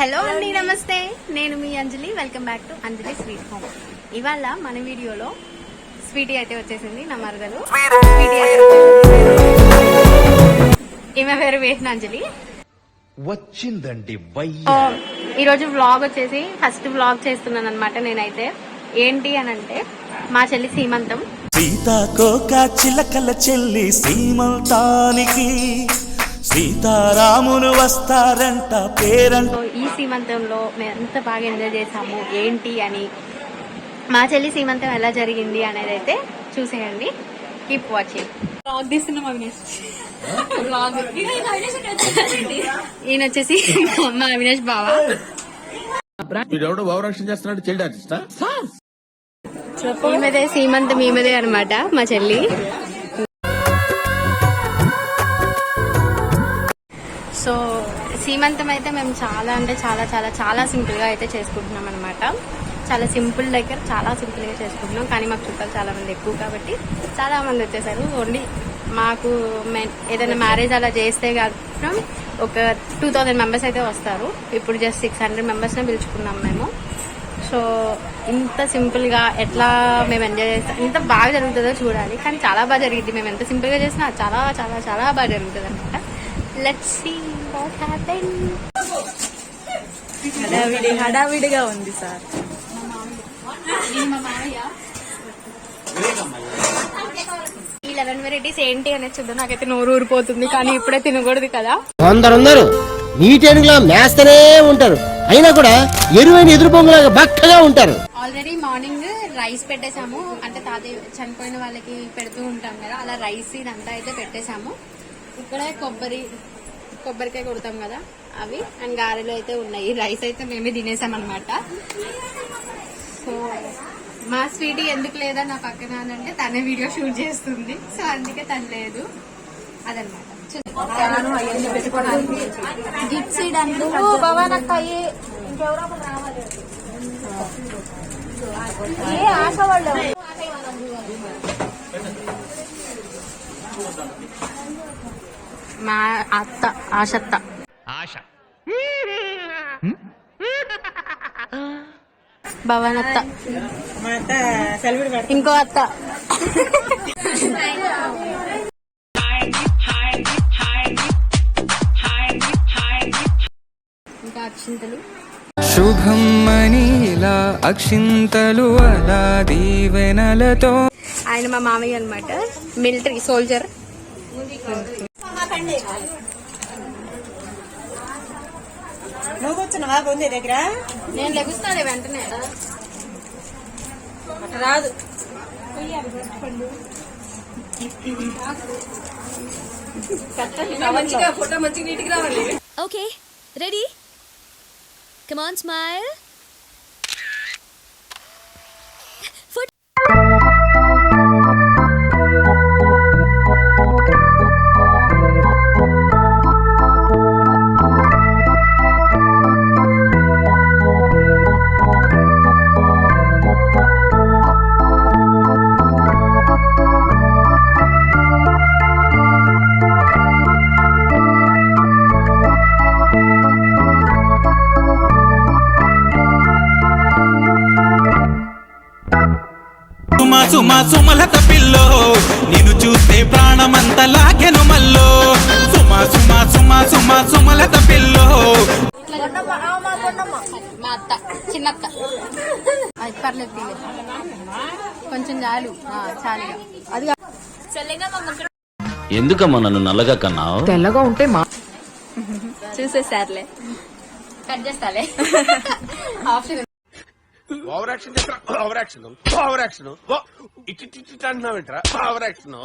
Hello అండి నమస్తే. నేను మీ Anjali. Welcome back to Anjali sweet home ఇవాళ మన వీడియోలో స్వీటీ అయితే వచ్చేసింది నా మరదలు. స్వీటీ అయితే వచ్చేసింది. ఈమె పేరు వేసిన అంజలి. వచ్చిందండి వయ్య ఈరోజు వ్లాగ్ వచ్చేసి ఫస్ట్ వ్లాగ్ చేస్తున్నాను అనమాట నేనైతే. ఏంటి అని అంటే మా చెల్లి సీమంతం. సీతాకోక చిలకల చెల్లి సీమంతానికి సీతారాములు వస్తారంట పేరంట. ఈ సీమంతంలో మేము ఎంత బాగా ఎంజాయ్ చేసాము ఏంటి అని మా చెల్లి సీమంతం ఎలా జరిగింది అనేది అయితే చూసేయండి. కీప్ వాచింగ్ ఈయన వచ్చేసి మా అవినాష్ బావ. వీడెవడో భావరక్షణ చేస్తున్నాడు ఆర్టిస్టా? ఈమెదే సీమంతం ఈమెదే అనమాట మా చెల్లి. సో సీమంతం అయితే మేము చాలా అంటే చాలా చాలా చాలా సింపుల్గా అయితే చేసుకుంటున్నాం అనమాట చాలా సింపుల్ దగ్గర చాలా సింపుల్గా చేసుకుంటున్నాం. కానీ మాకు చుట్టాలు చాలామంది ఎక్కువ కాబట్టి చాలామంది వచ్చేసారు. ఓన్లీ మాకు ఏదైనా మ్యారేజ్ అలా చేస్తే మాత్రం ఒక టూ థౌజండ్ మెంబర్స్ అయితే వస్తారు. ఇప్పుడు జస్ట్ సిక్స్ హండ్రెడ్ మెంబర్స్నే పిలుచుకున్నాం మేము. సో ఇంత సింపుల్గా ఎట్లా మేము ఎంజాయ్ చేస్తాం ఇంత బాగా జరుగుతుందో చూడాలి. కానీ చాలా బాగా జరిగింది మేము ఎంత సింపుల్గా చేసినా చాలా చాలా చాలా బాగా జరుగుతుంది అనమాట లెట్స్ సీ వాట్ హ్యాపెన్ హడావిడి హడావిడిగా ఉంది సార్. ఈ లెవెన్ వెరైటీస్ ఏంటి అనేది చూద్దాం. నాకైతే నోరు ఊరిపోతుంది కానీ ఇప్పుడే తినకూడదు కదా. కొందరుందరు నీటెనుగులా మేస్తనే ఉంటారు. అయినా కూడా ఎరువైన ఎదురు బొంగులాగా బక్కగా ఉంటారు. ఆల్రెడీ మార్నింగ్ రైస్ పెట్టేశాము. అంటే తాతయ్య చనిపోయిన వాళ్ళకి పెడుతూ ఉంటాం కదా అలా రైస్ ఇదంతా అయితే పెట్టేశాము. ఇక్కడ కొబ్బరి కొబ్బరికాయ కొడతాం కదా అవి. అండ్ గారెలు అయితే ఉన్నాయి. రైస్ అయితే మేమే తినేసాం అనమాట సో మా స్వీటీ ఎందుకు లేదా నా పక్కన అంటే తనే వీడియో షూట్ చేస్తుంది. సో అందుకే తను లేదు అదనమాట గిఫ్ట్స్ ఇడానికి భవన్ అక్కయ్యి ఇంకెవరో ఒకరు రావాలి. ఏ ఆశ వాళ్ళు మా అత్త ఆశత్త. ఆశ. భవన్ అత్త ఇంకో అత్త. ఇంకా అక్షింతలు. శుభం మనీలా అక్షింతలు అలా దీవెనలతో ఆయన మా మామయ్య అనమాట మిలిటరీ సోల్జర్ నువ్వు కూర్చున్నావా బొంది దగ్గర? నేను లెగుస్తాను వెంటనే. రాదు. మంచిగా ఫోటో మంచిగా నీట్గా రావాలి. Okay, ready? Come on, Suma Suma Sumalatha pillow. నిన్ను చూస్తే ప్రాణమంత లాగెను మల్లో. సుమ సుమ సుమ సుమ సుమలత పిల్లో. మా అత్త చిన్న అత్త అది పర్లేదు తీయలేదు. కొంచెం చాలు. ఆ, చాలు ఇక. అది. ఎందుకమ్మా నన్ను నల్లగా కన్నావు? చూసేసారులే. కట్ చేస్తాలే. ఆప్షన్ ఓవర్ యాక్షన్ చేస్తా ఓవర్ యాక్షన్ ఓవర్ యాక్షన్ ఇట్ ఇటు ఇటు అంటున్నావేంట్రా? ఓవర్ యాక్షన్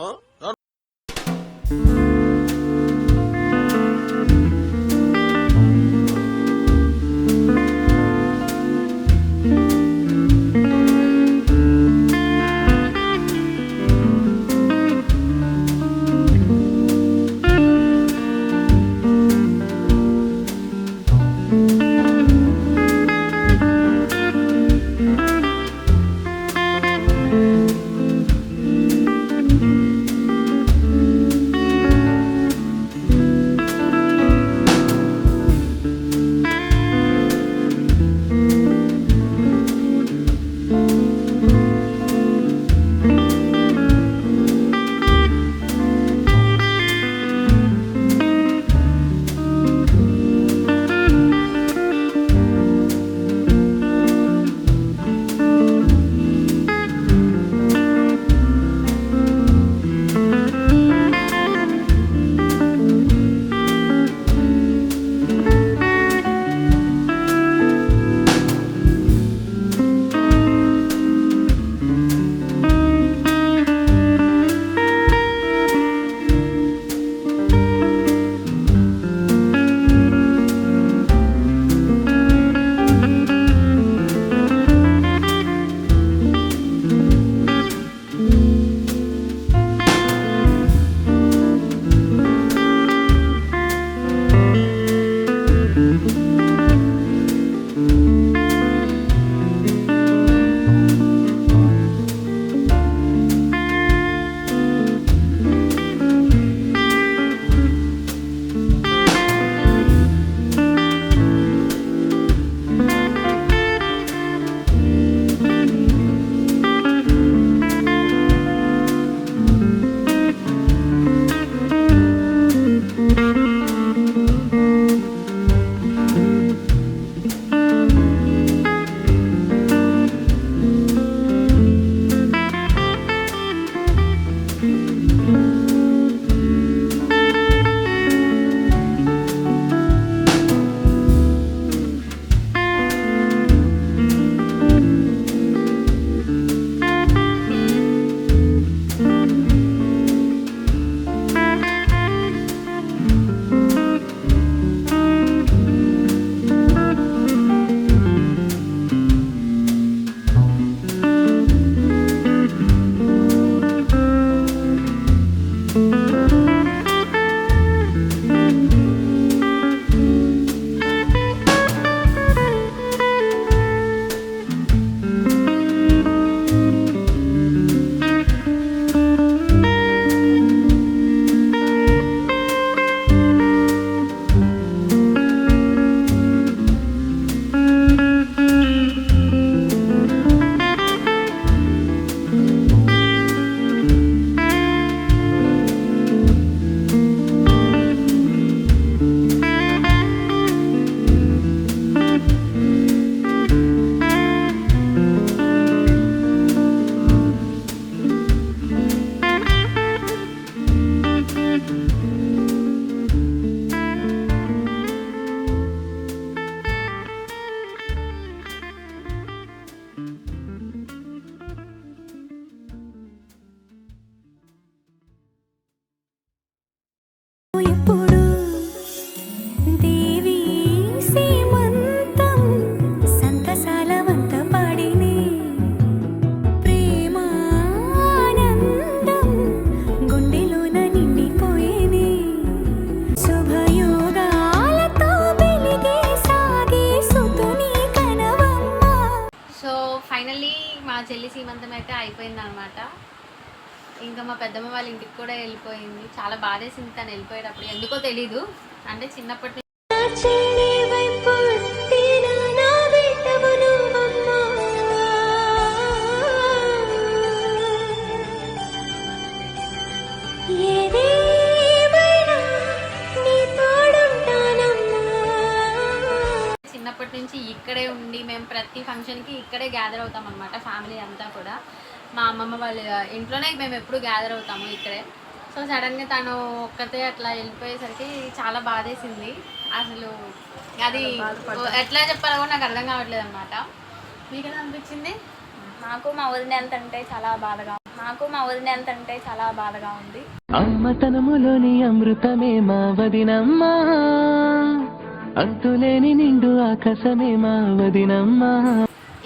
అయితే అయిపోయింది అనమాట ఇంకా మా పెద్దమ్మ వాళ్ళ ఇంటికి కూడా వెళ్ళిపోయింది. చాలా బాధేసింది తను వెళ్ళిపోయేటప్పుడు. ఎందుకో తెలీదు. అంటే చిన్నప్పటి మేము ప్రతి ఫంక్షన్కి ఇక్కడే గ్యాదర్ అవుతాం అనమాట ఫ్యామిలీ అంతా కూడా. మా అమ్మమ్మ వాళ్ళ ఇంట్లోనే మేము ఎప్పుడు గ్యాదర్ అవుతాము ఇక్కడే. సో సడన్గా తను ఒక్కతే అట్లా వెళ్ళిపోయేసరికి చాలా బాధేసింది. అసలు అది ఎట్లా చెప్పాలో కూడా నాకు అర్థం కావట్లేదు అనమాట మీకు ఎలా అనిపించింది? నాకు మా వదిన ఎంత అంటే చాలా బాధగా నాకు మా వదిన ఎంత అంటే చాలా బాధగా ఉంది. అమ్మతనములోని అమృతమే మా వదినమ్మా. అంతులేని నిండు ఆకాశమే మా వదినమ్మా.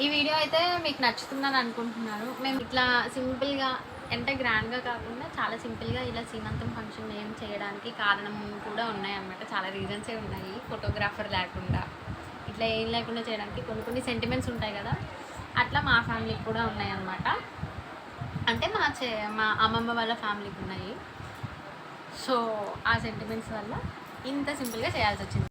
ఈ వీడియో అయితే మీకు నచ్చుతుందని అనుకుంటున్నాను మేము ఇట్లా సింపుల్గా అంటే గ్రాండ్గా కాకుండా చాలా సింపుల్గా ఇలా సీమంతం ఫంక్షన్ ఏం చేయడానికి కారణం కూడా ఉన్నాయన్నమాట. చాలా రీజన్సే ఉన్నాయి. ఫోటోగ్రాఫర్ లేకుండా. ఇట్లా ఏం లేకుండా చేయడానికి కొన్ని కొన్ని సెంటిమెంట్స్ ఉంటాయి కదా. అట్లా మా ఫ్యామిలీకి కూడా ఉన్నాయన్నమాట. అంటే మా చే మా అమ్మమ్మ వాళ్ళ ఫ్యామిలీకి ఉన్నాయి. సో ఆ సెంటిమెంట్స్ వల్ల ఇంత సింపుల్గా చేయాల్సి వచ్చింది.